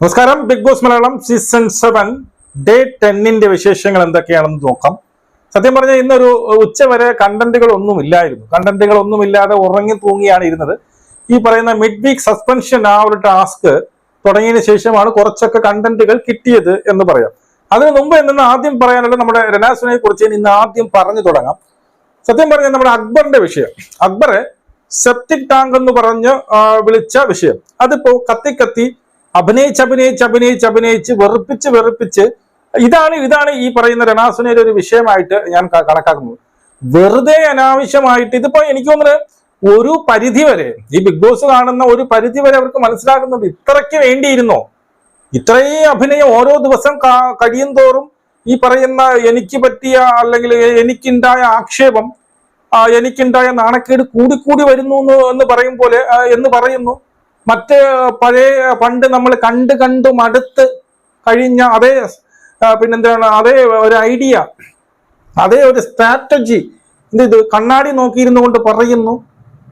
നമസ്കാരം. Bigg Boss Malayalam season seven day ടെന്നിന്റെ വിശേഷങ്ങൾ എന്തൊക്കെയാണെന്ന് നോക്കാം. സത്യം പറഞ്ഞാൽ ഇന്നൊരു ഉച്ചവരെ കണ്ടന്റുകൾ ഒന്നും ഇല്ലായിരുന്നു കണ്ടന്റുകൾ ഒന്നും ഇല്ലാതെ ഉറങ്ങി തൂങ്ങിയാണ് ഇരുന്നത്. ഈ പറയുന്ന മിഡ് വീക്ക് സസ്പെൻഷൻ ആ ഒരു ടാസ്ക് തുടങ്ങിയതിന് ശേഷമാണ് കുറച്ചൊക്കെ കണ്ടന്റുകൾ കിട്ടിയത് എന്ന് പറയാം. അതിനു മുമ്പ് എന്നാൽ ആദ്യം പറയാനുള്ളത് നമ്മുടെ രനാസുനെ കുറിച്ച് ഇന്ന് ആദ്യം പറഞ്ഞു തുടങ്ങാം. സത്യം പറഞ്ഞാൽ നമ്മുടെ അക്ബറിന്റെ വിഷയം. അക്ബറെ സെപ്റ്റിക് ടാങ്ക് എന്ന് പറഞ്ഞ് വിളിച്ച വിഷയം. അതിപ്പോ കത്തി കത്തി അഭിനയിച്ച് അഭിനയിച്ച് അഭിനയിച്ച് അഭിനയിച്ച് വെറുപ്പിച്ച് വെറുപ്പിച്ച് ഇതാണ് ഇതാണ് ഈ പറയുന്ന രണാസുനയുടെ ഒരു വിഷയമായിട്ട് ഞാൻ കണക്കാക്കുന്നത്. വെറുതെ അനാവശ്യമായിട്ട് ഇതിപ്പോ എനിക്ക് തോന്നുന്നത് ഒരു പരിധി വരെ ഈ ബിഗ് ബോസ് കാണുന്ന ഒരു പരിധി വരെ അവർക്ക് മനസ്സിലാകുന്നത് ഇത്രയ്ക്ക് വേണ്ടിയിരുന്നോ? ഇത്രയും അഭിനയം ഓരോ ദിവസം കഴിയും തോറും ഈ പറയുന്ന എനിക്ക് പറ്റിയ അല്ലെങ്കിൽ എനിക്കുണ്ടായ ആക്ഷേപം എനിക്കുണ്ടായ നാണക്കേട് കൂടിക്കൂടി വരുന്നു എന്ന് പറയും പോലെ എന്ന് പറയുന്നു. മറ്റ് പഴയ പണ്ട് നമ്മൾ കണ്ട് കണ്ട് മടുത്ത് കഴിഞ്ഞ അതേ പിന്നെന്താണ് അതേ ഒരു ഐഡിയ അതേ ഒരു സ്ട്രാറ്റജി. ഇത് കണ്ണാടി നോക്കിയിരുന്നു കൊണ്ട് പറയുന്നു.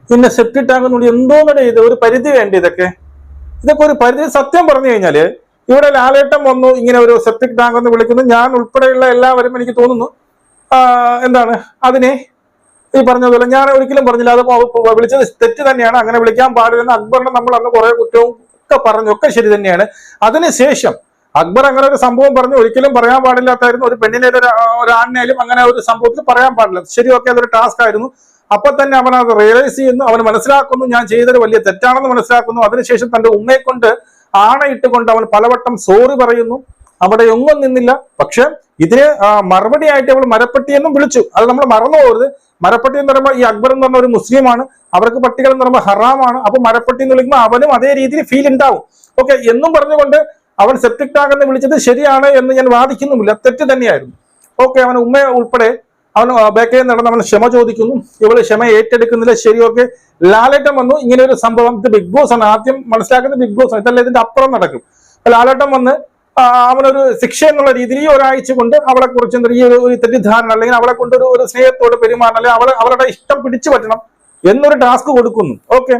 പിന്നെ സെപ്റ്റി ടാങ്ക് എന്തോന്നടേ ഇത് ഒരു പരിധി വേണ്ട ഇതൊക്കെ? ഇതൊക്കെ ഒരു പരിധി സത്യം പറഞ്ഞു കഴിഞ്ഞാൽ ഇവിടെ ലാലേട്ടം വന്നു ഇങ്ങനെ ഒരു സെപ്റ്റിക് ടാങ്ക് എന്ന് വിളിക്കുന്നു. ഞാൻ ഉൾപ്പെടെയുള്ള എല്ലാവരും എനിക്ക് തോന്നുന്നു എന്താണ് അതിനെ ഈ പറഞ്ഞതുപോലെ ഞാൻ ഒരിക്കലും പറഞ്ഞില്ല. അത് വിളിച്ചത് തെറ്റ് തന്നെയാണ്. അങ്ങനെ വിളിക്കാൻ പാടില്ലെന്ന് അക്ബറിനെ നമ്മൾ അന്ന് കുറെ കുറ്റവും ഒക്കെ പറഞ്ഞു. ഒക്കെ ശരി തന്നെയാണ്. അതിനുശേഷം അക്ബർ അങ്ങനെ ഒരു സംഭവം പറഞ്ഞു. ഒരിക്കലും പറയാൻ പാടില്ലാത്തായിരുന്നു. ഒരു പെണ്ണിനെ ഒരു ആണിനായാലും അങ്ങനെ ഒരു സംഭവത്തിൽ പറയാൻ പാടില്ല. ശരി ഓക്കെ അതൊരു ടാസ്ക് ആയിരുന്നു. അപ്പൊ തന്നെ അവൻ അത് റിയലൈസ് ചെയ്യുന്നു. അവൻ മനസ്സിലാക്കുന്നു. ഞാൻ ചെയ്തൊരു വലിയ തെറ്റാണെന്ന് മനസ്സിലാക്കുന്നു. അതിനുശേഷം തന്റെ ഉമ്മയെ കൊണ്ട് ആണയിട്ടുകൊണ്ട് അവൻ പലവട്ടം സോറി പറയുന്നു. അവിടെ എങ്ങും നിന്നില്ല. പക്ഷെ ഇതിന് ആ, മറുപടി ആയിട്ട് അവൾ മരപ്പട്ടി എന്നും വിളിച്ചു. അത് നമ്മൾ മറന്നു പോകരുത്. മരപ്പട്ടി എന്ന് പറയുമ്പോൾ ഈ അക്ബർ എന്ന് പറഞ്ഞ ഒരു മുസ്ലിമാണ്. അവർക്ക് പട്ടികൾ എന്ന് പറയുമ്പോൾ ഹറാമാണ്. അപ്പൊ മരപ്പട്ടി എന്ന് വിളിക്കുമ്പോൾ അവനും അതേ രീതിയിൽ ഫീൽ ഉണ്ടാവും. ഓക്കെ എന്നും പറഞ്ഞുകൊണ്ട് അവൻ സെപ്റ്റിക് ടാങ്ക് എന്ന് വിളിച്ചത് ശരിയാണ് എന്ന് ഞാൻ വാദിക്കുന്നുമില്ല. തെറ്റ് തന്നെയായിരുന്നു. ഓക്കെ അവൻ ഉമ്മ ഉൾപ്പെടെ അവൻ ബേക്കയിൽ നടന്ന് അവൻ ക്ഷമ ചോദിക്കുന്നു. ഇവൾ ക്ഷമ ഏറ്റെടുക്കുന്നില്ല. ശരി ഓക്കെ ലാലേട്ടൻ വന്നു. ഇങ്ങനെ ഒരു സംഭവം. ഇത് ബിഗ് ബോസ് ആണ്. ആദ്യം മനസ്സിലാക്കുന്നത് ബിഗ് ബോസ് ആണ്. ഇതല്ല ഇതിന്റെ അപ്പുറം നടക്കും. അപ്പൊ ലാലേട്ടൻ വന്ന് അവനൊരു ശിക്ഷ എന്നുള്ള രീതിയിൽ ഈ ഒരാഴ്ച കൊണ്ട് അവളെ കുറിച്ച് ഈ ഒരു തെറ്റിദ്ധാരണ അല്ലെങ്കിൽ അവളെ കൊണ്ട് ഒരു സ്നേഹത്തോട് പെരുമാറണം അല്ലെങ്കിൽ അവളെ അവളുടെ ഇഷ്ടം പിടിച്ചു പറ്റണം എന്നൊരു ടാസ്ക് കൊടുക്കുന്നു. ഓക്കെ.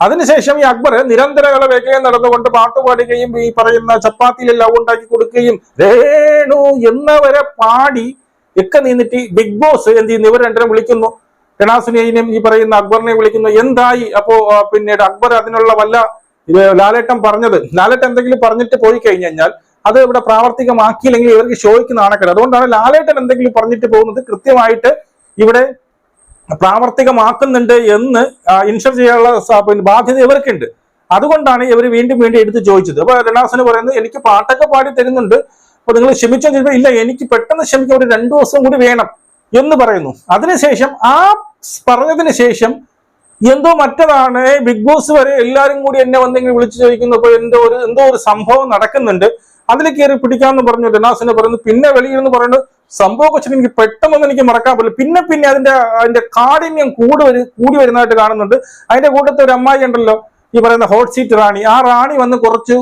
അതിനുശേഷം ഈ അക്ബർ നിരന്തര വേഗം നടന്നുകൊണ്ട് പാട്ട് പാടുകയും ഈ പറയുന്ന ചപ്പാത്തിയിൽ ലവ് ഉണ്ടാക്കി കൊടുക്കുകയും രേണു എന്നവരെ പാടി ഒക്കെ നിന്നിട്ട് ബിഗ് ബോസ് എന്ത് ചെയ്യുന്നു? ഇവർ രണ്ടരം വിളിക്കുന്നു. രണാസുനെയും ഈ പറയുന്ന അക്ബറിനെ വിളിക്കുന്നു. എന്തായി? അപ്പോ പിന്നീട് അക്ബർ അതിനുള്ള വല്ല ലാലേട്ടം ലാലേട്ടൻ പറഞ്ഞത്. ലാലേട്ടൻ എന്തെങ്കിലും പറഞ്ഞിട്ട് പോയി കഴിഞ്ഞു കഴിഞ്ഞാൽ അത് ഇവിടെ പ്രാവർത്തികമാക്കിയില്ലെങ്കിൽ ഇവർക്ക് ചോദിക്കുന്ന നാണക്കേട്. അതുകൊണ്ടാണ് ലാലേട്ടൻ എന്തെങ്കിലും പറഞ്ഞിട്ട് പോകുന്നത് കൃത്യമായിട്ട് ഇവിടെ പ്രാവർത്തികമാക്കുന്നുണ്ട് എന്ന് ഇൻഷുർ ചെയ്യാനുള്ള ബാധ്യത ഇവർക്കുണ്ട്. അതുകൊണ്ടാണ് ഇവർ വീണ്ടും വീണ്ടും എടുത്ത് ചോദിച്ചത്. അപ്പൊ രണ്ടാസന് പറയുന്നത് എനിക്ക് പാട്ടൊക്കെ പാടി തരുന്നുണ്ട്. അപ്പൊ നിങ്ങൾ ക്ഷമിച്ചോ ചോദിച്ചാൽ ഇല്ല എനിക്ക് പെട്ടെന്ന് ക്ഷമിക്കാൻ ഒരു രണ്ടു ദിവസം കൂടി വേണം എന്ന് പറയുന്നു. അതിനുശേഷം ആ പറഞ്ഞതിന് ശേഷം എന്തോ മറ്റതാണ് ബിഗ് ബോസ് വരെ എല്ലാവരും കൂടി എന്നെ വന്നെങ്കിൽ വിളിച്ചു ചോദിക്കുന്നു. അപ്പൊ എന്തോ ഒരു എന്തോ ഒരു സംഭവം നടക്കുന്നുണ്ട്. അതിൽ കയറി പിടിക്കാമെന്ന് പറഞ്ഞു. രനാസിനെ പറയുന്നു പിന്നെ വെളിയിൽ എന്ന് പറയുന്നത് സംഭവം വെച്ചിട്ട് എനിക്ക് പെട്ടെന്നൊന്നും എനിക്ക് മറക്കാൻ പറ്റില്ല. പിന്നെ പിന്നെ അതിന്റെ അതിന്റെ കാഠിന്യം കൂടി വരും കൂടി വരുന്നതായിട്ട് കാണുന്നുണ്ട്. അതിന്റെ കൂട്ടത്തെ ഒരു അമ്മായി ഉണ്ടല്ലോ ഈ പറയുന്ന ഹോട്ട് സീറ്റ് റാണി. ആ റാണി വന്ന് കുറച്ച്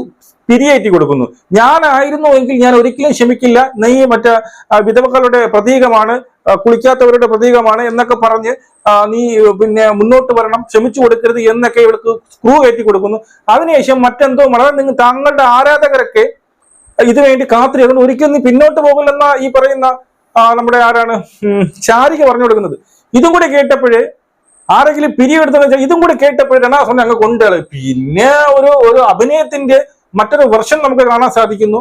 പിരിയേറ്റി കൊടുക്കുന്നു. ഞാനായിരുന്നു എങ്കിൽ ഞാൻ ഒരിക്കലും ക്ഷമിക്കില്ല. നീ മറ്റേ വിധവകളുടെ പ്രതീകമാണ് കുളിക്കാത്തവരുടെ പ്രതീകമാണ് എന്നൊക്കെ പറഞ്ഞ് നീ പിന്നെ മുന്നോട്ട് വരണം ക്ഷമിച്ചു കൊടുക്കരുത് എന്നൊക്കെ ഇവർക്ക് സ്ക്രൂ കയറ്റി കൊടുക്കുന്നു. അതിനുശേഷം മറ്റെന്തോ വളരെ നിങ്ങൾ താങ്കളുടെ ആരാധകരൊക്കെ ഇത് വേണ്ടി കാത്തിരിക്കുന്നു. ഒരിക്കലും നീ പിന്നോട്ട് പോകില്ലെന്ന ഈ പറയുന്ന നമ്മുടെ ആരാണ്? ചാരിക പറഞ്ഞു കൊടുക്കുന്നത്. ഇതും കൂടി കേട്ടപ്പോഴേ ആരെങ്കിലും പിരിയെടുത്തെന്ന് വെച്ചാൽ ഇതും കൂടി കേട്ടപ്പോഴേ സമയം അങ്ങ് കൊണ്ടുകളി പിന്നെ ഒരു ഒരു അഭിനയത്തിന്റെ മറ്റൊരു വെർഷൻ നമുക്ക് കാണാൻ സാധിക്കുന്നു.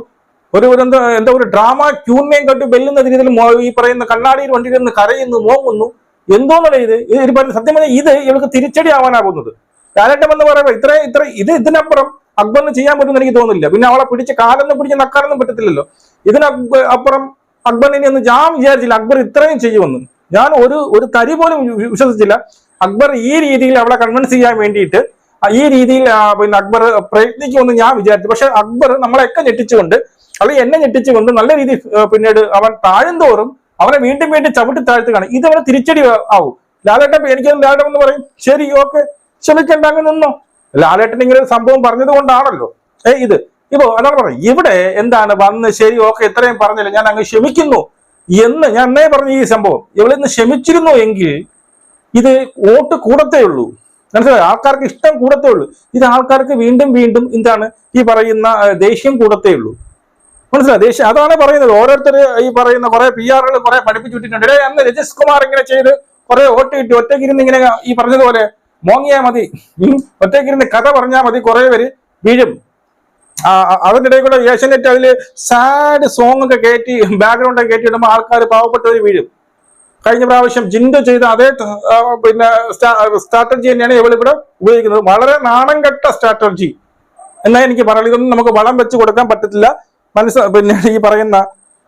ഒരു ഒരു എന്താ എന്താ ഒരു ഡ്രാമ ക്യൂണിനെയും കണ്ടു വെല്ലുന്ന രീതിയിൽ ഈ പറയുന്ന കണ്ണാടിയിൽ വണ്ടിയിരുന്ന് കരയുന്നു മോങ്ങുന്നു. എന്തോന്നല്ല ഇത്? ഇത് സത്യം പറഞ്ഞാൽ ഇത് ഇവൾക്ക് തിരിച്ചടി ആവാനാകുന്നത് കാലഘട്ടം എന്ന് പറയുമ്പോൾ ഇത്ര ഇത്ര ഇത് ഇതിനപ്പുറം അക്ബറിന് ചെയ്യാൻ പറ്റുമെന്ന് എനിക്ക് തോന്നുന്നില്ല. പിന്നെ അവളെ പിടിച്ച് കാലൊന്നും പിടിച്ച് നക്കാനൊന്നും പറ്റത്തില്ലല്ലോ. ഇതിന് അപ്പുറം അക്ബറിനെ ഒന്ന് ഞാൻ വിചാരിച്ചില്ല. അക്ബർ ഇത്രയും ചെയ്യുമെന്ന്. ഞാൻ ഒരു ഒരു തരി പോലും വിശ്വസിച്ചില്ല. അക്ബർ ഈ രീതിയിൽ അവളെ കൺവിൻസ് ചെയ്യാൻ വേണ്ടിയിട്ട് ഈ രീതിയിൽ പിന്നെ അക്ബർ പ്രയത്നിക്കുമെന്ന് ഞാൻ വിചാരിച്ചു. പക്ഷെ അക്ബർ നമ്മളെയൊക്കെ ഞെട്ടിച്ചുകൊണ്ട് അല്ലെങ്കിൽ എന്നെ ഞെട്ടിച്ചുകൊണ്ട് നല്ല രീതിയിൽ പിന്നീട് അവൻ താഴ്ന്തോറും അവനെ വീണ്ടും വീണ്ടും ചവിട്ടി താഴ്ത്തുകയാണ്. ഇത് അവന് തിരിച്ചടി ആവും. ലാലേട്ടൻ എനിക്ക് ലാലേട്ടൻ എന്ന് പറയും. ശരി ഓക്കെ. ക്ഷമിക്കണ്ട അങ്ങ് നിന്നോ. ലാലേട്ടൻ ഇങ്ങനെ ഒരു സംഭവം പറഞ്ഞത് കൊണ്ടാണല്ലോ ഏ ഇത്. ഇപ്പോ അതാണ് പറഞ്ഞത്. ഇവിടെ എന്താണ് വന്ന് ശരി ഓക്കെ ഇത്രയും പറഞ്ഞില്ല. ഞാൻ അങ്ങ് ക്ഷമിക്കുന്നു എന്ന് ഞാൻ അന്നേ പറഞ്ഞു ഈ സംഭവം. ഇവളിന്ന് ക്ഷമിച്ചിരുന്നു എങ്കിൽ ഇത് വോട്ട് കൂടത്തേ ഉള്ളൂ. മനസ്സിലായി? ആൾക്കാർക്ക് ഇഷ്ടം കൂടത്തേ ഉള്ളൂ. ഇത് ആൾക്കാർക്ക് വീണ്ടും വീണ്ടും എന്താണ് ഈ പറയുന്ന ദേഷ്യം കൂടത്തേ ഉള്ളൂ. മനസ്സിലായി? ദേഷ്യം അതാണ് പറയുന്നത്. ഓരോരുത്തർ ഈ പറയുന്ന കുറെ പി ആറുകൾ കുറെ പഠിപ്പിച്ചു വിട്ടിട്ടുണ്ട്. "എടേ, അന്ന് രജസ് കുമാർ ഇങ്ങനെ ചെയ്ത് കുറെ വോട്ട് കിട്ടി. ഒറ്റയ്ക്കിരുന്ന് ഇങ്ങനെ ഈ പറഞ്ഞതുപോലെ മോങ്ങിയാ മതി. ഒറ്റയ്ക്കിരുന്ന് കഥ പറഞ്ഞാൽ മതി. കുറെ പേര് വീഴും. അതിനിടയിൽ കൂടെ ഏഷ്യനെറ്റ് അതിൽ സാഡ് സോങ് ഒക്കെ കയറ്റി ബാക്ക്ഗ്രൗണ്ട് ഒക്കെ കയറ്റി ഇടുമ്പോൾ ആൾക്കാർ പാവപ്പെട്ടവർ വീഴും. കഴിഞ്ഞ പ്രാവശ്യം ജിൻഡോ ചെയ്ത അതേ പിന്നെ സ്ട്രാറ്റജി തന്നെയാണ് ഇവളിവിടെ ഉപയോഗിക്കുന്നത്. വളരെ നാണം കെട്ട സ്ട്രാറ്റജി എന്നാ എനിക്ക് പറയുന്നത് ഇതൊന്നും നമുക്ക് വളം വെച്ച് കൊടുക്കാൻ പറ്റത്തില്ല. മനസ്സ് പിന്നെ ഈ പറയുന്ന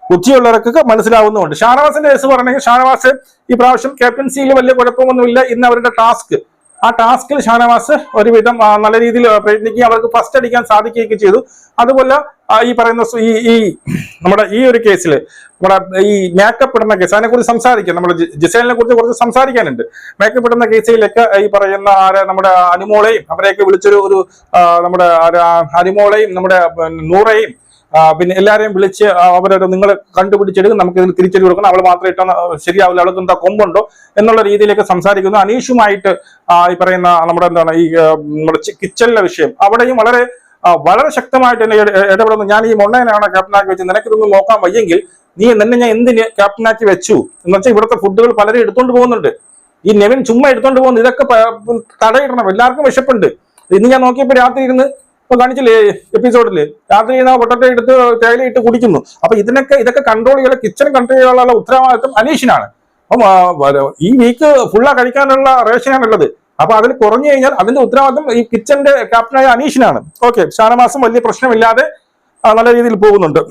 ബുദ്ധിയുള്ളവർക്കൊക്കെ മനസ്സിലാവുന്നുണ്ട് ഷാനവാസിന്റെ കേസ് പറഞ്ഞെങ്കിൽ ഷാനവാസ് ഈ പ്രാവശ്യം ക്യാപ്റ്റൻസിയിൽ വലിയ കുഴപ്പമൊന്നുമില്ല. ഇന്ന് അവരുടെ ടാസ്ക് ആ ടാസ്കിൽ ഷാനവാസ് ഒരുവിധം നല്ല രീതിയിൽ പ്രയത്നിക്കുകയും അവർക്ക് ഫസ്റ്റ് അടിക്കാൻ സാധിക്കുകയൊക്കെ ചെയ്തു. അതുപോലെ ഈ പറയുന്ന ഈ നമ്മുടെ ഈ ഒരു കേസിൽ നമ്മുടെ ഈ മേക്കപ്പ് ഇടുന്ന കേസ് അതിനെ കുറിച്ച് സംസാരിക്കാം. നമ്മുടെ ജിസൈലിനെ കുറിച്ച് കുറച്ച് സംസാരിക്കാനുണ്ട്. മേക്കപ്പ് ഇടുന്ന കേസിലൊക്കെ ഈ പറയുന്ന ആര് നമ്മുടെ അനുമോളെയും അവരെയൊക്കെ വിളിച്ചൊരു ഒരു നമ്മുടെ അനുമോളെയും നമ്മുടെ നൂറയും പിന്നെ എല്ലാരെയും വിളിച്ച് അവരോട് നിങ്ങൾ കണ്ടുപിടിച്ചെടുക്കും നമുക്ക് ഇതിൽ തിരിച്ചടി കൊടുക്കണം. അവൾ മാത്രം ഇട്ടാൽ ശരിയാവില്ല അവൾക്ക് എന്താ കൊമ്പുണ്ടോ എന്നുള്ള രീതിയിലേക്ക് സംസാരിക്കുന്നു. അനീഷുമായിട്ട് ഈ പറയുന്ന നമ്മുടെ എന്താണ് ഈ നമ്മുടെ കിച്ചണിലെ വിഷയം. അവിടെയും വളരെ വളരെ ശക്തമായിട്ട് എന്നെ ഇട- ഇടപെടുന്നു. ഞാൻ ഈ മൊണ്ണേനാണ് ക്യാപ്റ്റനാക്കി വെച്ച് നിനക്കിതൊന്നും നോക്കാൻ വയ്യെങ്കിൽ നീ നിന്നെ ഞാൻ എന്തിന് ക്യാപ്റ്റനാക്കി വെച്ചു? എന്ന് വെച്ചാൽ ഇവിടുത്തെ ഫുഡുകൾ പലരും എടുത്തോണ്ട് പോകുന്നുണ്ട്. ഈ നെവിൻ ചുമ്മാ എടുത്തോണ്ട് പോകുന്നു. ഇതൊക്കെ തടയിടണം. എല്ലാവർക്കും വിശപ്പുണ്ട്. ഇന്ന് ഞാൻ നോക്കിയപ്പോൾ രാത്രി ഇരുന്ന് ഇപ്പൊ കാണിച്ചില്ലേ എപ്പിസോഡിൽ രാത്രി ആ പൊട്ടറ്റോ എടുത്ത് തേയില ഇട്ട് കുടിക്കുന്നു. അപ്പൊ ഇതിനൊക്കെ ഇതൊക്കെ കൺട്രോൾ ചെയ്യാൻ കിച്ചൺ കൺട്രോൾ ചെയ്യാനുള്ള ഉത്തരവാദിത്വം അനീഷിനാണ്. അപ്പം ഈ വീക്ക് ഫുള്ള കഴിക്കാനുള്ള റേഷനാണുള്ളത് അപ്പൊ അതിൽ കുറഞ്ഞു കഴിഞ്ഞാൽ അതിന്റെ ഉത്തരവാദിത്വം ഈ കിച്ചന്റെ ക്യാപ്റ്റനായ അനീഷിനാണ്. ഓക്കെ ശാനമാസം വലിയ പ്രശ്നമില്ലാതെ നല്ല രീതിയിൽ പോകുന്നുണ്ട്.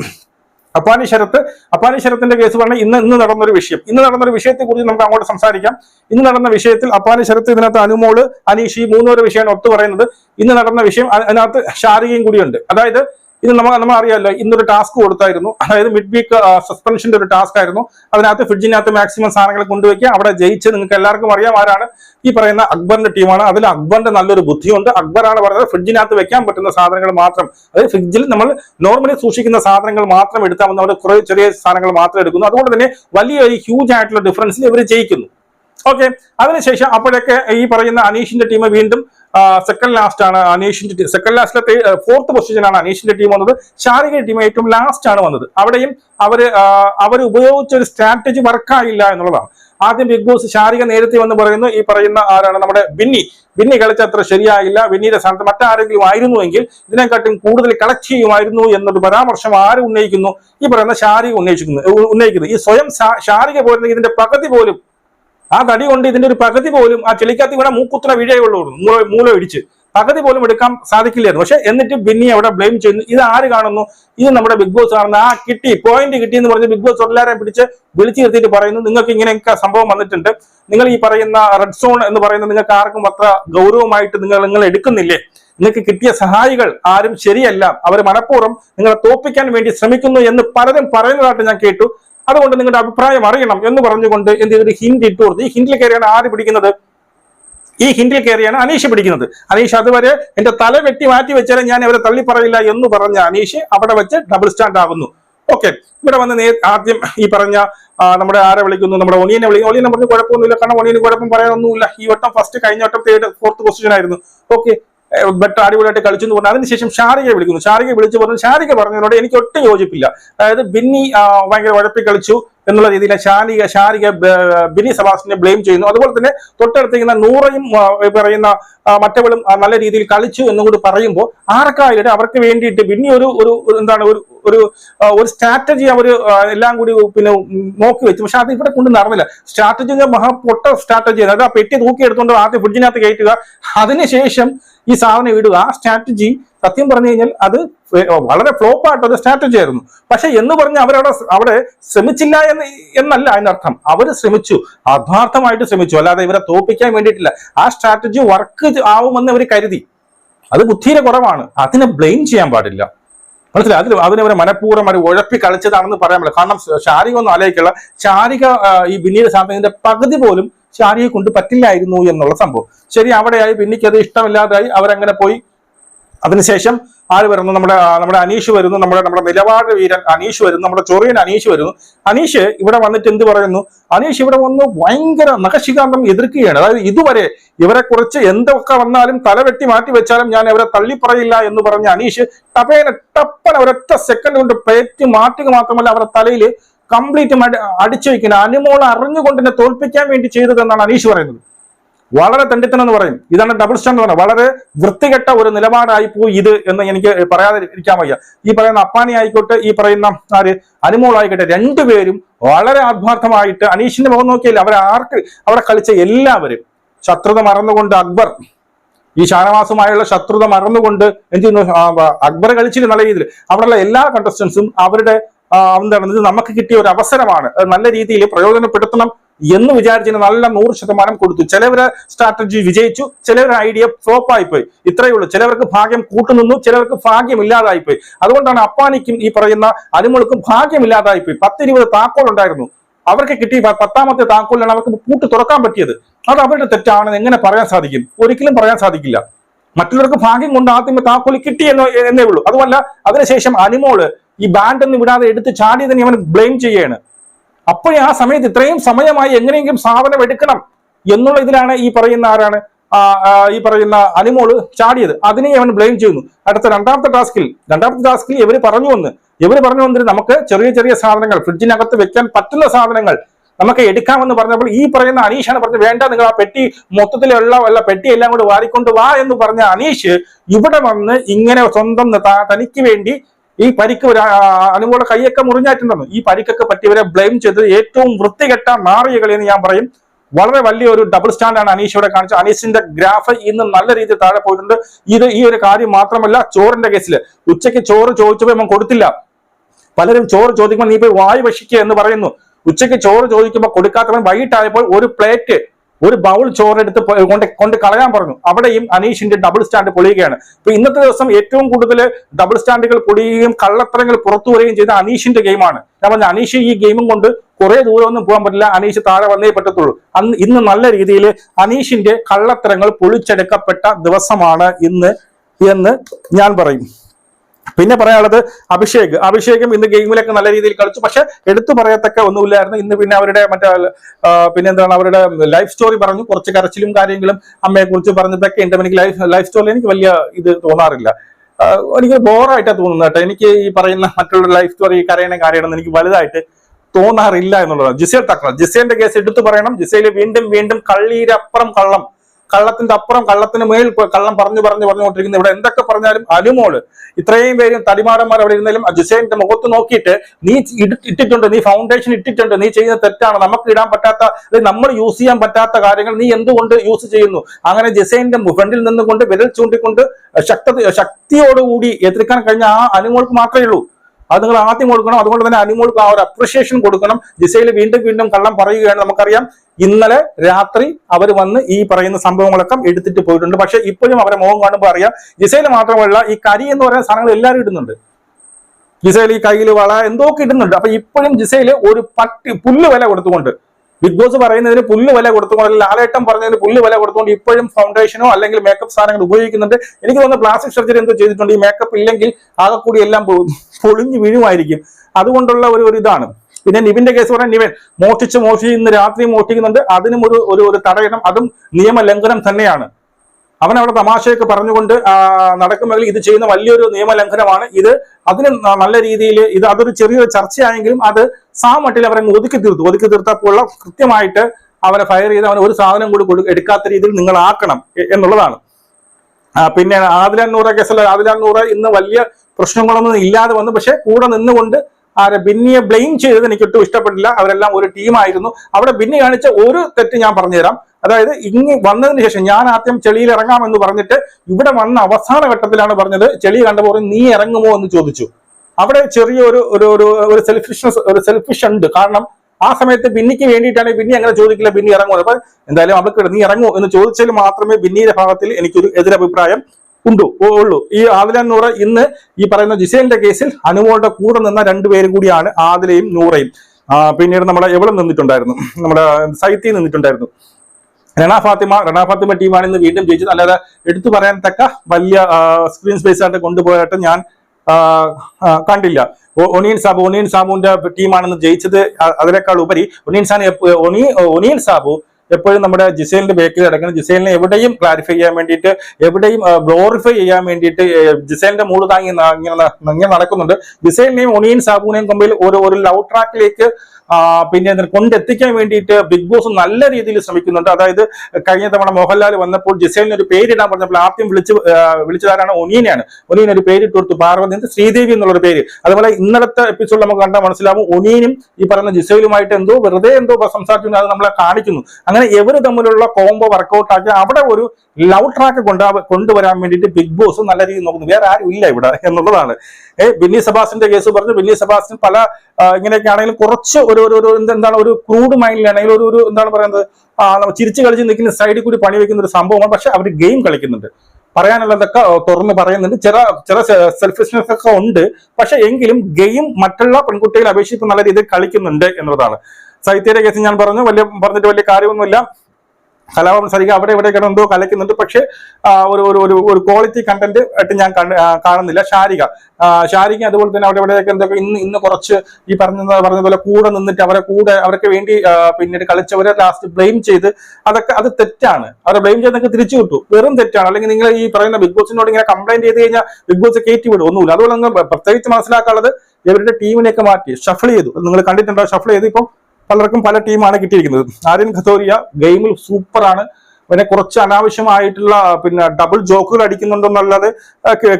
അപ്പാനി ശരത്ത് അപ്പാനി ശരത്തിന്റെ കേസ് പറഞ്ഞാൽ ഇന്ന് ഇന്ന് നടന്നൊരു വിഷയം. ഇന്ന് നടന്നൊരു വിഷയത്തെ കുറിച്ച് നമുക്ക് അങ്ങോട്ട് സംസാരിക്കാം. ഇന്ന് നടന്ന വിഷയത്തിൽ അപ്പാനി ശരത്ത് ഇതിനകത്ത് അനുമോൾ അനീഷ് ഈ വിഷയമാണ് ഒത്തു പറയുന്നത്. ഇന്ന് നടന്ന വിഷയം അതിനകത്ത് ഷാരികയും കൂടിയുണ്ട്. അതായത് ഇത് നമ്മൾ നമ്മൾ അറിയാമല്ലോ ഇന്നൊരു ടാസ്ക് കൊടുത്തായിരുന്നു. അതായത് മിഡ് വീക്ക് സസ്പെൻഷന്റെ ഒരു ടാസ്ക് ആയിരുന്നു. അതിനകത്ത് ഫ്രിഡ്ജിനകത്ത് മാക്സിമം സാധനങ്ങൾ കൊണ്ടുവയ്ക്കുക. അവിടെ ജയിച്ച് നിങ്ങൾക്ക് എല്ലാവർക്കും അറിയാം ആരാണ് ഈ പറയുന്ന അക്ബറിന്റെ ടീമാണ്. അതിൽ അക്ബറിന്റെ നല്ലൊരു ബുദ്ധിയുണ്ട്. അക്ബറാണ് പറയുന്നത് ഫ്രിഡ്ജിനകത്ത് വെക്കാൻ പറ്റുന്ന സാധനങ്ങൾ മാത്രം. അതായത് ഫ്രിഡ്ജിൽ നമ്മൾ നോർമലി സൂക്ഷിക്കുന്ന സാധനങ്ങൾ മാത്രം എടുത്താൽ നമ്മൾ കുറേ ചെറിയ സാധനങ്ങൾ മാത്രം എടുക്കുന്നു. അതുകൊണ്ട് തന്നെ വലിയൊരു ഹ്യൂജ് ആയിട്ടുള്ള ഡിഫറൻസിൽ ഇവർ ജയിക്കുന്നു. ഓക്കെ അതിനുശേഷം അപ്പോഴൊക്കെ ഈ പറയുന്ന അനീഷിന്റെ ടീം വീണ്ടും സെക്കൻഡ് ലാസ്റ്റ് ആണ് അനീഷിന്റെ സെക്കൻഡ് ലാസ്റ്റിലെ ഫോർത്ത് പൊസിഷനാണ് അനീഷിന്റെ ടീം വന്നത്. ശാരിക ടീം ഏറ്റവും ലാസ്റ്റ് ആണ് വന്നത്. അവിടെയും അവർ അവർ ഉപയോഗിച്ച ഒരു സ്ട്രാറ്റജി വർക്കായില്ല എന്നുള്ളതാണ്. ആദ്യം ബിഗ് ബോസ് ശാരിക നേരത്തെ വന്ന് പറയുന്നു ഈ പറയുന്ന ആരാണ് നമ്മുടെ ബിന്നി. ബിന്നി കളിച്ചത്ര ശരിയായില്ല. ബിന്നിയുടെ സ്ഥാനത്ത് മറ്റാരെങ്കിലും ആയിരുന്നുവെങ്കിൽ ഇതിനെക്കാട്ടും കൂടുതൽ കളക്ട് ചെയ്യുമായിരുന്നു എന്നൊരു പരാമർശം ആര് ഉന്നയിക്കുന്നു? ഈ പറയുന്ന ശാരിക ഉന്നയിച്ചിരിക്കുന്നു ഉന്നയിക്കുന്നു. ഈ സ്വയം ശാരിക പോരുന്ന ഇതിന്റെ പകുതി പോലും ആ തടി കൊണ്ട് ഇതിന്റെ ഒരു പകുതി പോലും ആ ചെളിക്കകത്ത് ഇവിടെ മൂക്കുത്ര വീഴയുള്ളൂ മൂല മൂല ഇടിച്ച്. പകുതി പോലും എടുക്കാൻ സാധിക്കില്ലായിരുന്നു. പക്ഷെ എന്നിട്ട് ബിന്നി അവിടെ ബ്ലെയിം ചെയ്യുന്നു. ഇത് ആര് കാണുന്നു? ഇത് നമ്മുടെ ബിഗ് ബോസ് കാണുന്ന. ആ കിട്ടി പോയിന്റ് കിട്ടി എന്ന് പറഞ്ഞ് ബിഗ് ബോസ് എല്ലാവരെയും പിടിച്ച് വിളിച്ചു നിർത്തിയിട്ട് പറയുന്നു. നിങ്ങൾക്ക് ഇങ്ങനെയൊക്കെ സംഭവം വന്നിട്ടുണ്ട്. നിങ്ങൾ ഈ പറയുന്ന റെഡ് സോൺ എന്ന് പറയുന്ന നിങ്ങൾക്ക് ആർക്കും അത്ര ഗൗരവമായിട്ട് നിങ്ങൾ നിങ്ങൾ എടുക്കുന്നില്ലേ? നിങ്ങൾക്ക് കിട്ടിയ സഹായികൾ ആരും ശരിയല്ല. അവർ മനഃപൂർവം നിങ്ങളെ തോപ്പിക്കാൻ വേണ്ടി ശ്രമിക്കുന്നു എന്ന് പലരും പറയുന്നതായിട്ട് ഞാൻ കേട്ടു. അതുകൊണ്ട് നിങ്ങളുടെ അഭിപ്രായം അറിയണം എന്ന് പറഞ്ഞുകൊണ്ട് എന്ത് ചെയ്തൊരു ഹിന്റ് ഇട്ട് കൊടുത്തു. ഈ ഹിന്റിൽ കയറിയാണ് ആര് പിടിക്കുന്നത്? ഈ ഹിന്റിൽ കയറിയാണ് അനീഷ് പിടിക്കുന്നത്. അനീഷ് അതുവരെ എന്റെ തല വെട്ടി മാറ്റി വെച്ചാലും ഞാൻ അവരെ തള്ളി പറയില്ല എന്ന് പറഞ്ഞ അനീഷ് അവിടെ വെച്ച് ഡബിൾ സ്റ്റാൻഡ് ആകുന്നു. ഓക്കെ ഇവിടെ വന്ന് ആദ്യം ഈ പറഞ്ഞ നമ്മുടെ ആരെ വിളിക്കുന്നു? നമ്മുടെ ഒനിയനെ വിളിക്കുന്നു ഒനിയനെ പറഞ്ഞ് കുഴപ്പമൊന്നുമില്ല. കാരണം ഒനിയന് കുഴപ്പം പറയാനൊന്നുമില്ല. ഈ വട്ടം ഫസ്റ്റ് കഴിഞ്ഞ വട്ടം തേർഡ് ഫോർത്ത് പൊസിഷൻ ആയിരുന്നു. ഓക്കെ ബെറ്റ് അടിപൊളിയായിട്ട് കളിച്ചു എന്ന് പറഞ്ഞു അതിനുശേഷം ഷാരികയെ വിളിക്കുന്നു. ഷാരികയെ വിളിച്ചു പറഞ്ഞു ഷാരിക പറഞ്ഞതിനോട് എനിക്ക് ഒട്ടും യോജിപ്പില്ല. അതായത് ബിന്നി ഭയങ്കര ഉഴപ്പി കളിച്ചു എന്നുള്ള രീതിയിൽ ഷാരിക ഷാരിക ബിനി സബാസിനെ ബ്ലെയിം ചെയ്യുന്നു. അതുപോലെ തന്നെ തൊട്ടടുത്തിരിക്കുന്ന നൂറയും പറയുന്ന മറ്റവളും നല്ല രീതിയിൽ കളിച്ചു എന്നും കൂടി പറയുമ്പോൾ ആർക്കായാലും അവർക്ക് വേണ്ടിയിട്ട് ബിന്നി ഒരു ഒരു എന്താണ് ഒരു ഒരു ഒരു സ്ട്രാറ്റജി അവർ എല്ലാം കൂടി പിന്നെ നോക്കി വെച്ചു. പക്ഷെ അത് ഇവിടെ കൊണ്ട് നടന്നില്ല. സ്ട്രാറ്റജി മഹാ പൊട്ട സ്ട്രാറ്റജി അതായത് ആ പെട്ടി തൂക്കി എടുത്തുകൊണ്ട് ആദ്യം ഫ്രിഡ്ജിനകത്ത് കയറ്റുക. അതിനുശേഷം ഈ സാധനം ഇടുക ആ സ്ട്രാറ്റജി സത്യം പറഞ്ഞു കഴിഞ്ഞാൽ അത് വളരെ ഫ്ലോപ്പ് ആയിട്ട് ഒരു സ്ട്രാറ്റജി ആയിരുന്നു. പക്ഷെ എന്ന് പറഞ്ഞ് അവരവിടെ അവിടെ ശ്രമിച്ചില്ല എന്ന് എന്നല്ല അതിനർത്ഥം. അവർ ശ്രമിച്ചു ആത്മാർത്ഥമായിട്ട് ശ്രമിച്ചു. അല്ലാതെ ഇവരെ തോപ്പിക്കാൻ വേണ്ടിയിട്ടില്ല. ആ സ്ട്രാറ്റജി വർക്ക് ആവുമെന്ന് അവർ കരുതി. അത് ബുദ്ധിയുടെ കുറവാണ്. അതിനെ ബ്ലെയിം ചെയ്യാൻ പാടില്ല. മനസ്സിലായി? അതിൽ അതിനവരെ മനഃപൂർവം അവർ ഉഴപ്പി കളിച്ചതാണെന്ന് പറയാൻ പറ്റില്ല. കാരണം ശാരിക ഒന്നും ആലോചിക്കുള്ള ശാരിക ഈ ബിന്നിയുടെ സാധനത്തിന്റെ പകുതി പോലും ശാരിയെ കൊണ്ട് പറ്റില്ലായിരുന്നു എന്നുള്ള സംഭവം. ശരി അവിടെയായി ബിന്നിക്ക് അത് ഇഷ്ടമില്ലാതായി അവരങ്ങനെ പോയി അതിനുശേഷം ആര് വരുന്നു? നമ്മുടെ നമ്മുടെ അനീഷ് വരുന്നു. നമ്മുടെ നമ്മുടെ നിലപാട് വീരൻ അനീഷ് വരുന്നു. നമ്മുടെ ചൊറിയൻ അനീഷ് വരുന്നു. അനീഷ് ഇവിടെ വന്നിട്ട് എന്ത് പറയുന്നു? അനീഷ് ഇവിടെ വന്ന് ഭയങ്കര നഖശികാന്തം എതിർക്കുകയാണ്. അതായത് ഇതുവരെ ഇവരെ കുറിച്ച് എന്തൊക്കെ വന്നാലും തലവെട്ടി മാറ്റി വെച്ചാലും ഞാൻ ഇവരെ തള്ളിപ്പറയില്ല എന്ന് പറഞ്ഞ അനീഷ് ടപേന ടപ്പൻ ഒരൊറ്റ സെക്കൻഡ് കൊണ്ട് പേറ്റ് മാറ്റുക മാത്രമല്ല അവരുടെ തലയിൽ കംപ്ലീറ്റ് അടിച്ചു വയ്ക്കുന്ന അനുമോൾ അറിഞ്ഞുകൊണ്ട് എന്നെ തോൽപ്പിക്കാൻ വേണ്ടി ചെയ്തതെന്നാണ് അനീഷ് പറയുന്നത്. വളരെ തെണ്ടിത്തനം എന്ന് പറയും. ഇതാണ് ഡബിൾ സ്റ്റാൻഡ് എന്ന് പറയുന്നത് വളരെ വൃത്തികെട്ട ഒരു നിലപാടായി പോയി ഇത് എന്ന് എനിക്ക് പറയാതെ ഇരിക്കാൻ വയ്യ. ഈ പറയുന്ന അപ്പാനി ആയിക്കോട്ടെ ഈ പറയുന്ന ആര്? അനുമോൾ ആയിക്കോട്ടെ രണ്ടുപേരും വളരെ ആത്മാർത്ഥമായിട്ട് അനീഷിന്റെ മുഖം നോക്കിയില്ല അവരെ ആർക്ക്? അവിടെ കളിച്ച എല്ലാവരും. ശത്രുത മറന്നുകൊണ്ട് അക്ബർ. ഈ ഷാനവാസുമായുള്ള ശത്രുത മറന്നുകൊണ്ട് എന്ത് ചെയ്യുന്നു? അക്ബർ കളിച്ചില്ല നല്ല രീതിയിൽ. അവിടെയുള്ള എല്ലാ കണ്ടസ്റ്റൻസും അവരുടെ എന്താണ് ഇത് നമുക്ക് കിട്ടിയ ഒരു അവസരമാണ്. നല്ല രീതിയിൽ പ്രയോജനപ്പെടുത്തണം. എന്ന് വിചാരിച്ചതിന് നല്ല നൂറ് ശതമാനം കൊടുത്തു. ചിലവര് സ്ട്രാറ്റജി വിജയിച്ചു ചിലവരുടെ ഐഡിയ ഫ്ലോപ്പ് ആയിപ്പോയി. ഇത്രയേ ഉള്ളൂ. ചിലവർക്ക് ഭാഗ്യം കൂട്ടുനിന്നു ചിലവർക്ക് ഭാഗ്യം ഇല്ലാതായിപ്പോയി. അതുകൊണ്ടാണ് അപ്പാനിക്കും ഈ പറയുന്ന അനുമൾക്കും ഭാഗ്യം ഇല്ലാതായിപ്പോയി. പത്തിരുപത് താക്കോൽ ഉണ്ടായിരുന്നു. അവർക്ക് കിട്ടി പത്താമത്തെ താക്കോലാണ് അവർക്ക് പൂട്ട് തുറക്കാൻ പറ്റിയത്. അത് അവരുടെ തെറ്റാണെന്ന് എങ്ങനെ പറയാൻ സാധിക്കും? ഒരിക്കലും പറയാൻ സാധിക്കില്ല. മറ്റുള്ളവർക്ക് ഭാഗ്യം കൊണ്ട് ആദ്യമേ താക്കോൽ കിട്ടി എന്ന് എന്നേ ഉള്ളൂ. അതുമല്ല അതിനുശേഷം അനിമോൾ ഈ ബാൻഡ് ഒന്നും വിടാതെ എടുത്ത് ചാടിയതിനെ അവൻ ബ്ലെയിം ചെയ്യാണ് അപ്പോഴേ ആ സമയത്ത് ഇത്രയും സമയമായി എങ്ങനെയെങ്കിലും സാധനം എടുക്കണം എന്നുള്ള ഇതിലാണ് ഈ പറയുന്ന ആരാണ്? ഈ പറയുന്ന അനിമോൾ ചാടിയത്. അതിനെ അവൻ ബ്ലെയിം ചെയ്യുന്നു. അടുത്ത രണ്ടാമത്തെ ടാസ്കിൽ രണ്ടാമത്തെ ടാസ്കിൽ ഇവർ പറഞ്ഞു വന്ന് ഇവർ പറഞ്ഞു വന്നിട്ട് നമുക്ക് ചെറിയ ചെറിയ സാധനങ്ങൾ ഫ്രിഡ്ജിനകത്ത് വെക്കാൻ പറ്റുന്ന സാധനങ്ങൾ നമുക്ക് എടുക്കാമെന്ന് പറഞ്ഞപ്പോൾ ഈ പറയുന്ന അനീഷാണ് പറഞ്ഞത് വേണ്ട നിങ്ങൾ ആ പെട്ടി മൊത്തത്തിലുള്ള വല്ല പെട്ടി എല്ലാം കൂടി വാരിക്കൊണ്ട് വാ എന്ന് പറഞ്ഞ അനീഷ് ഇവിടെ വന്ന് ഇങ്ങനെ സ്വന്തം തനിക്ക് വേണ്ടി ഈ പരിക്ക് ആ, കൈയൊക്കെ മുറിഞ്ഞായിട്ടുണ്ടെന്ന്. ഈ പരിക്കൊക്കെ പറ്റിയവരെ ബ്ലെയിം ചെയ്ത് ഏറ്റവും വൃത്തികെട്ട നാറിയ കളി എന്ന് ഞാൻ പറയും. വളരെ വലിയൊരു ഡബിൾ സ്റ്റാൻഡാണ് അനീഷ് ഇവിടെ കാണിച്ചത്. അനീഷിന്റെ ഗ്രാഫ് ഇന്ന് നല്ല രീതിയിൽ താഴെ പോയിട്ടുണ്ട്. ഇത് ഈ ഒരു കാര്യം മാത്രമല്ല ചോറിന്റെ കേസിൽ ഉച്ചയ്ക്ക് ചോറ് ചോദിച്ചപ്പോൾ നമ്മൾ കൊടുത്തില്ല. പലരും ചോറ് ചോദിക്കുമ്പോൾ നീ പോയി വായു ഭക്ഷിക്കുക എന്ന് പറയുന്നു. ഉച്ചയ്ക്ക് ചോറ് ചോദിക്കുമ്പോൾ കൊടുക്കാത്തവൻ വൈകിട്ടായപ്പോൾ ഒരു പ്ലേറ്റ് ഒരു ബൗൾ ചോറെടുത്ത് കൊണ്ട് കൊണ്ട് കളയാൻ പറഞ്ഞു. അവിടെയും അനീഷിന്റെ ഡബിൾ സ്റ്റാൻഡ് പൊളിയുകയാണ്. ഇപ്പൊ ഇന്നത്തെ ദിവസം ഏറ്റവും കൂടുതൽ ഡബിൾ സ്റ്റാൻഡുകൾ പൊളിയുകയും കള്ളത്തരങ്ങൾ പുറത്തു വരികയും ചെയ്ത അനീഷിന്റെ ഗെയിമാണ് ഞാൻ പറഞ്ഞ അനീഷ് ഈ ഗെയിമും കൊണ്ട് കുറെ ദൂരമൊന്നും പോകാൻ പറ്റില്ല. അനീഷ് താഴെ വന്നേ പറ്റത്തുള്ളൂ. അന്ന് ഇന്ന് നല്ല രീതിയിൽ അനീഷിന്റെ കള്ളത്തരങ്ങൾ പൊളിച്ചെടുക്കപ്പെട്ട ദിവസമാണ് ഇന്ന് എന്ന് ഞാൻ പറയും. പിന്നെ പറയാനുള്ളത് അഭിഷേക്. അഭിഷേകും ഇന്ന് ഗെയിമിലൊക്കെ നല്ല രീതിയിൽ കളിച്ചു. പക്ഷെ എടുത്തു പറയത്തക്ക ഒന്നുമില്ലായിരുന്നു. ഇന്ന് പിന്നെ അവരുടെ മറ്റേ പിന്നെന്താണ് അവരുടെ ലൈഫ് സ്റ്റോറി പറഞ്ഞു. കുറച്ച് കരച്ചിലും കാര്യങ്ങളും അമ്മയെ കുറിച്ച് പറഞ്ഞതൊക്കെ ഉണ്ട്. എനിക്ക് ലൈഫ് ലൈഫ് സ്റ്റോറി എനിക്ക് വലിയ ഇത് തോന്നാറില്ല. എനിക്ക് ബോറായിട്ടാണ് തോന്നുന്നത് കേട്ടോ. എനിക്ക് ഈ പറയുന്ന മറ്റുള്ള ലൈഫ് സ്റ്റോറി കരയണ കാര്യമാണ് എനിക്ക് വലുതായിട്ട് തോന്നാറില്ല എന്നുള്ളതാണ്. ജിസേൽ തക്ര ജിസേലിന്റെ കേസ് എടുത്തു പറയണം. ജിസേൽ വീണ്ടും വീണ്ടും കള്ളീരപ്പുറം കള്ളം കള്ളത്തിന്റെ അപ്പുറം കള്ളത്തിന് മേൽ കള്ളം പറഞ്ഞു പറഞ്ഞു പറഞ്ഞുകൊണ്ടിരിക്കുന്നത് ഇവിടെ എന്തൊക്കെ പറഞ്ഞാലും അനുമോൾ ഇത്രയും പേരും തടിമാടന്മാർ അവിടെ ഇരുന്നാലും ജിസൈന്റെ മുഖത്ത് നോക്കിയിട്ട് നീ ഇടി- ഇട്ടിട്ടുണ്ട് നീ ഫൗണ്ടേഷൻ ഇട്ടിട്ടുണ്ട് നീ ചെയ്യുന്ന തെറ്റാണ് നമുക്ക് ഇടാൻ പറ്റാത്ത നമ്മൾ യൂസ് ചെയ്യാൻ പറ്റാത്ത കാര്യങ്ങൾ നീ എന്തുകൊണ്ട് യൂസ് ചെയ്യുന്നു? അങ്ങനെ ജിസൈന്റെ ഫ്രണ്ടിൽ നിന്നുകൊണ്ട് വിരൽ ചൂണ്ടിക്കൊണ്ട് ശക്ത ശക്തിയോടുകൂടി എതിർക്കാൻ കഴിഞ്ഞ ആ അനുമോൾക്ക് മാത്രമേ ഉള്ളൂ. അത് നിങ്ങൾ ആദ്യം കൊടുക്കണം. അതുകൊണ്ട് തന്നെ അനുമോൾക്ക് ആ ഒരു അപ്രിഷിയേഷൻ കൊടുക്കണം. ജിസയിൽ വീണ്ടും വീണ്ടും കള്ളം പറയുകയാണ് നമുക്കറിയാം. ഇന്നലെ രാത്രി അവർ വന്ന് ഈ പറയുന്ന സംഭവങ്ങളൊക്കെ എടുത്തിട്ട് പോയിട്ടുണ്ട്. പക്ഷെ ഇപ്പോഴും അവരെ മുഖം കാണുമ്പോൾ അറിയാം. ജിസയിൽ മാത്രമല്ല ഈ കരി എന്ന് പറയുന്ന സാധനങ്ങൾ എല്ലാവരും ഇടുന്നുണ്ട്. ജിസയിൽ ഈ കയ്യിൽ വള എന്തൊക്കെ ഇടുന്നുണ്ട്. അപ്പൊ ഇപ്പോഴും ജിസയിൽ ഒരു പട്ടി പുല്ല് വില കൊടുത്തുകൊണ്ട് ബിഗ് ബോസ് പറയുന്നതിന് പുല്ല് വില കൊടുത്തുകൊണ്ട് അല്ലെങ്കിൽ ലാലേട്ടം പറഞ്ഞതിന് പുല്ല് വില കൊടുത്തുകൊണ്ട് ഇപ്പോഴും ഫൗണ്ടേഷനോ അല്ലെങ്കിൽ മേക്കപ്പ് സാധനങ്ങൾ ഉപയോഗിക്കുന്നുണ്ട്. എനിക്ക് തോന്നുന്നു പ്ലാസ്റ്റിക് സർജറി എന്തോ ചെയ്തിട്ടുണ്ട്. ഈ മേക്കപ്പ് ഇല്ലെങ്കിൽ ആകെ കൂടി എല്ലാം പൊളിഞ്ഞു വീഴുമായിരിക്കും. അതുകൊണ്ടുള്ള ഒരു ഒരു ഇതാണ്. പിന്നെ നിവിന്റെ കേസ് പറഞ്ഞാൽ നിവൻ മോഷ്ടിച്ച് മോഷ്ടിച്ച് ഇന്ന് രാത്രി മോഷ്ടിക്കുന്നുണ്ട്. അതിനും ഒരു ഒരു തടയണം. അതും നിയമലംഘനം തന്നെയാണ്. അവൻ അവിടെ തമാശയൊക്കെ പറഞ്ഞുകൊണ്ട് നടക്കുമെങ്കിൽ ഇത് ചെയ്യുന്ന വലിയൊരു നിയമലംഘനമാണ് ഇത്. അതിന് നല്ല രീതിയിൽ ഇത് അതൊരു ചെറിയൊരു ചർച്ചയായെങ്കിലും അത് സാമട്ടിൽ അവരെ അങ്ങ് ഒതുക്കി തീർത്തു. ഒതുക്കി തീർത്തപ്പോൾ കൃത്യമായിട്ട് അവരെ ഫയർ ചെയ്ത് അവന് ഒരു സാധനം കൂടി കൊടു എടുക്കാത്ത രീതിയിൽ നിങ്ങൾ ആക്കണം എന്നുള്ളതാണ്. പിന്നെ ആദിലാൻ നൂറ കേസല്ല ആദിലാൻ നൂറ ഇന്ന് വലിയ പ്രശ്നങ്ങളൊന്നും ഇല്ലാതെ വന്നു. പക്ഷെ കൂടെ നിന്നുകൊണ്ട് ആരെ ബിന്നിയെ ബ്ലെയിം ചെയ്തത് എനിക്ക് ഒട്ടും ഇഷ്ടപ്പെട്ടില്ല. അവരെല്ലാം ഒരു ടീമായിരുന്നു അവിടെ ബിന്നി കാണിച്ച ഒരു തെറ്റ് ഞാൻ പറഞ്ഞുതരാം. അതായത് ഇങ്ങ് വന്നതിന് ശേഷം ഞാൻ ആദ്യം ചെളിയിൽ ഇറങ്ങാമെന്ന് പറഞ്ഞിട്ട് ഇവിടെ വന്ന അവസാന ഘട്ടത്തിലാണ് പറഞ്ഞത് ചെളി കണ്ടപ്പോൾ നീ ഇറങ്ങുമോ? എന്ന് ചോദിച്ചു. അവിടെ ചെറിയൊരു ഒരു ഒരു ഒരു സെൽഫിഷ്നസ് ഒരു സെൽഫിഷ് ഉണ്ട്. കാരണം ആ സമയത്ത് ബിന്നിക്ക് വേണ്ടിയിട്ടാണ് ബിന്നി അങ്ങനെ ചോദിക്കില്ല ബിന്നി ഇറങ്ങുമോ? അപ്പൊ എന്തായാലും അവൾക്ക് നീ ഇറങ്ങുമോ എന്ന് ചോദിച്ചാൽ മാത്രമേ ബിന്നിയുടെ ഭാഗത്തിൽ എനിക്കൊരു എതിരഭിപ്രായം ഉണ്ടു ഉള്ളൂ. ഈ ആദില നൂറ ഇന്ന് ഈ പറയുന്ന ജിസേലിന്റെ കേസിൽ അനുമോളുടെ കൂടെ നിന്ന രണ്ടുപേരും കൂടിയാണ് ആദിലയും നൂറയും. പിന്നീട് നമ്മുടെ എവിടെ നിന്നിട്ടുണ്ടായിരുന്നു. നമ്മുടെ സൈത്തിൽ നിന്നിട്ടുണ്ടായിരുന്നു. രണ ഫാത്തിമ ഫാത്തിമ ടീമാണ് ഇന്ന് വീണ്ടും ജയിച്ചത്. അല്ലാതെ എടുത്തു പറയാൻ തക്ക വലിയ സ്ക്രീൻ സ്പേസ് ആയിട്ട് കൊണ്ടുപോയിട്ട് ഞാൻ കണ്ടില്ല. ഒനിയൻ സാബു ഒനിയൻ സാബുവിന്റെ ടീമാണെന്ന് ജയിച്ചത്. അതിനേക്കാൾ ഉപരി ഒനിയൻ സാൻ ഒനി ഒനിയൻ സാബു എപ്പോഴും നമ്മുടെ ജിസേലിന്റെ ബേക്കിൽ കിടക്കണം ജിസേലിനെ എവിടെയും ക്ലാരിഫൈ ചെയ്യാൻ വേണ്ടിയിട്ട് എവിടെയും ഗ്ലോറിഫൈ ചെയ്യാൻ വേണ്ടിയിട്ട് ജിസേലിന്റെ മൂൾ താങ്ങി ഇങ്ങനെ നടക്കുന്നുണ്ട്. ജിസേലിനെയും ഒനിയൻ സാബുവിനെയും തമ്മിൽ ഒരു ഒരു ലവ് ട്രാക്കിലേക്ക് പിന്നെ കൊണ്ടെത്തിക്കാൻ വേണ്ടിയിട്ട് ബിഗ് ബോസ് നല്ല രീതിയിൽ ശ്രമിക്കുന്നുണ്ട്. അതായത് കഴിഞ്ഞ തവണ മോഹൻലാൽ വന്നപ്പോൾ ജിസേലിന് ഒരു പേരിടാൻ പറഞ്ഞപ്പോൾ ആദ്യം വിളിച്ച് വിളിച്ചതാരാണ്? ഒനിയനാണ് ഒനിയൻ ഒരു പേരിട്ട് കൊടുത്തു. പാർവതി ശ്രീദേവി എന്നുള്ളൊരു പേര്. അതുപോലെ ഇന്നലത്തെ എപ്പിസോഡ് നമുക്ക് കണ്ടാൽ മനസ്സിലാവും ഒനിയനും ഈ പറയുന്ന ജിസേലുമായിട്ട് എന്തോ വെറുതെ എന്തോ സംസാരിക്കുന്നു അത് നമ്മളെ കാണിക്കുന്നു. അങ്ങനെ എവർ തമ്മിലുള്ള കോംബോ വർക്കൗട്ട് ആക്കി അവിടെ ഒരു ലൗ ട്രാക്ക് കൊണ്ടാ കൊണ്ടുവരാൻ വേണ്ടിയിട്ട് ബിഗ് ബോസ് നല്ല രീതിയിൽ നോക്കുന്നു. വേറെ ആരും ഇല്ല ഇവിടെ എന്നുള്ളതാണ്. ഏ ബിന്നി സബാസിന്റെ കേസ് പറഞ്ഞു. ബിന്നി സബാസിന് പല ഇങ്ങനെയൊക്കെ ആണെങ്കിലും കുറച്ച് ഒരു ഒരു എന്താണ് ഒരു ക്രൂഡ് മൈൻഡിലാണെങ്കിൽ ഒരു ഒരു എന്താണ് പറയുന്നത് ചിരിച്ചു കളിച്ച് നിൽക്കുന്ന സൈഡിൽ കൂടി പണി വെക്കുന്ന ഒരു സംഭവമാണ്. പക്ഷെ അവർ ഗെയിം കളിക്കുന്നുണ്ട്. പറയാനുള്ളതൊക്കെ തുറന്ന് പറയുന്നുണ്ട്. ചില ചില സെൽഫിഷ്നെസ് ഒക്കെ ഉണ്ട്. പക്ഷെ എങ്കിലും ഗെയിം മറ്റുള്ള പെൺകുട്ടികളെ അപേക്ഷിച്ച് നല്ല രീതിയിൽ കളിക്കുന്നുണ്ട് എന്നുള്ളതാണ്. സാഹിത്യയുടെ കേസ് ഞാൻ പറഞ്ഞു. വലിയ പറഞ്ഞിട്ട് വലിയ കാര്യമൊന്നുമില്ല. കലാപം സരിക അവിടെ ഇവിടെ എന്തോ കലക്കുന്നുണ്ട് പക്ഷേ ഒരു ഒരു ഒരു ഒരു ക്വാളിറ്റി കണ്ടന്റ് ആയിട്ട് ഞാൻ കാണുന്നില്ല. ശാരിക ശാരിക അതുപോലെ തന്നെ അവിടെ ഇവിടെയൊക്കെ എന്തൊക്കെ ഇന്ന് ഇന്ന് കുറച്ച് ഈ പറഞ്ഞ പറഞ്ഞതുപോലെ കൂടെ നിന്നിട്ട് അവരെ കൂടെ അവർക്ക് വേണ്ടി പിന്നീട് കളിച്ചവരെ ലാസ്റ്റ് ബ്ലെയിം ചെയ്ത് അതൊക്കെ അത് തെറ്റാണ്. അവരെ ബ്ലെയിം ചെയ്ത് നിങ്ങൾക്ക് തിരിച്ചു കിട്ടു വെറും തെറ്റാണ്. അല്ലെങ്കിൽ നിങ്ങൾ ഈ പറയുന്ന ബിഗ് ബോസിനോട് ഇങ്ങനെ കംപ്ലൈന്റ് ചെയ്ത് കഴിഞ്ഞാൽ ബിഗ് ബോസ് കയറ്റി വിടും. ഒന്നുമില്ല. അതുപോലെ നിങ്ങൾ പ്രത്യേകിച്ച് മനസ്സിലാക്കാനുള്ളത് ഇവരുടെ ടീമിനെയൊക്കെ മാറ്റി ഷഫിൾ ചെയ്തു. നിങ്ങൾ കണ്ടിട്ടുണ്ടോ? ഷഫിൾ ചെയ്ത് ഇപ്പം? പലർക്കും പല ടീമാണ് കിട്ടിയിരിക്കുന്നത്. ആര്യൻ ഖത്തോറിയ ഗെയിമിൽ സൂപ്പറാണ്. പിന്നെ കുറച്ച് അനാവശ്യമായിട്ടുള്ള പിന്നെ ഡബിൾ ജോക്കുകൾ അടിക്കുന്നുണ്ടെന്നുള്ളത്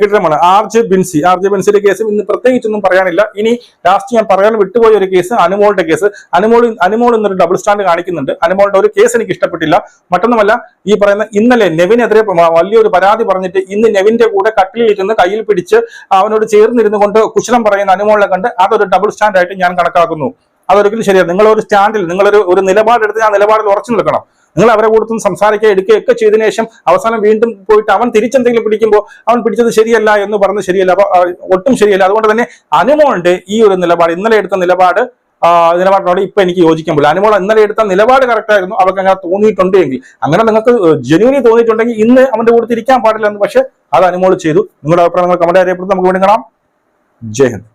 കിട്ടണമാണ് R J Binsi R J ബിൻസിയുടെ കേസും ഇന്ന് പ്രത്യേകിച്ചൊന്നും പറയാനില്ല. ഇനി ലാസ്റ്റ് ഞാൻ പറയാൻ വിട്ടുപോയ ഒരു കേസ് അനുമോളുടെ കേസ് അനുമോൾ അനുമോൾ എന്നൊരു ഡബിൾ സ്റ്റാൻഡ് കാണിക്കുന്നുണ്ട്. അനുമോളുടെ ഒരു കേസ് എനിക്ക് ഇഷ്ടപ്പെട്ടില്ല. മറ്റൊന്നുമല്ല ഈ പറയുന്ന ഇന്നലെ നെവിനെതിരെ വലിയൊരു പരാതി പറഞ്ഞിട്ട് ഇന്ന് നെവിന്റെ കൂടെ കട്ടിലിരുന്ന് കയ്യിൽ പിടിച്ച് അവനോട് ചേർന്നിരുന്നു കൊണ്ട് കുശലം പറയുന്ന അനുമോളിനെ കണ്ട് അതൊരു ഡബിൾ സ്റ്റാൻഡായിട്ട് ഞാൻ കണക്കാക്കുന്നു. അതൊരിക്കലും ശരിയാണ് നിങ്ങളൊരു സ്റ്റാൻഡിൽ നിങ്ങളൊരു ഒരു നിലപാടെടുത്ത് ആ നിലപാടിൽ ഉറച്ചു നിൽക്കണം. നിങ്ങൾ അവരെ കൂടുതൽ സംസാരിക്കുക എടുക്കുകയൊക്കെ ചെയ്തതിനു ശേഷം അവസാനം വീണ്ടും പോയിട്ട് അവൻ തിരിച്ചെന്തെങ്കിലും പിടിക്കുമ്പോൾ അവൻ പിടിച്ചത് ശരിയല്ല എന്ന് പറഞ്ഞ് ശരിയല്ല. അപ്പൊ ഒട്ടും ശരിയല്ല. അതുകൊണ്ട് തന്നെ അനുമോളുടെ ഈ ഒരു നിലപാട് ഇന്നലെ എടുത്ത നിലപാട് നിലപാടിനോട് ഇപ്പൊ എനിക്ക് യോജിക്കാൻ പറ്റില്ല. അനുമോൾ ഇന്നലെ എടുത്ത നിലപാട് കറക്റ്റ് ആയിരുന്നു. അവർക്ക് അങ്ങനെ തോന്നിയിട്ടുണ്ട് എങ്കിൽ. അങ്ങനെ നിങ്ങൾക്ക് ജനുവിനി തോന്നിയിട്ടുണ്ടെങ്കിൽ ഇന്ന് അവന്റെ കൂടെ തിരിക്കാൻ പാടില്ല എന്ന് പക്ഷെ അത് അനുമോൾ ചെയ്തു. നിങ്ങളുടെ അഭിപ്രായങ്ങൾ കമന്റ് അറിയപ്പെടുത്തും നമുക്ക് വേണ്ടി കാണാം. ജയ് ഹിന്ദ്.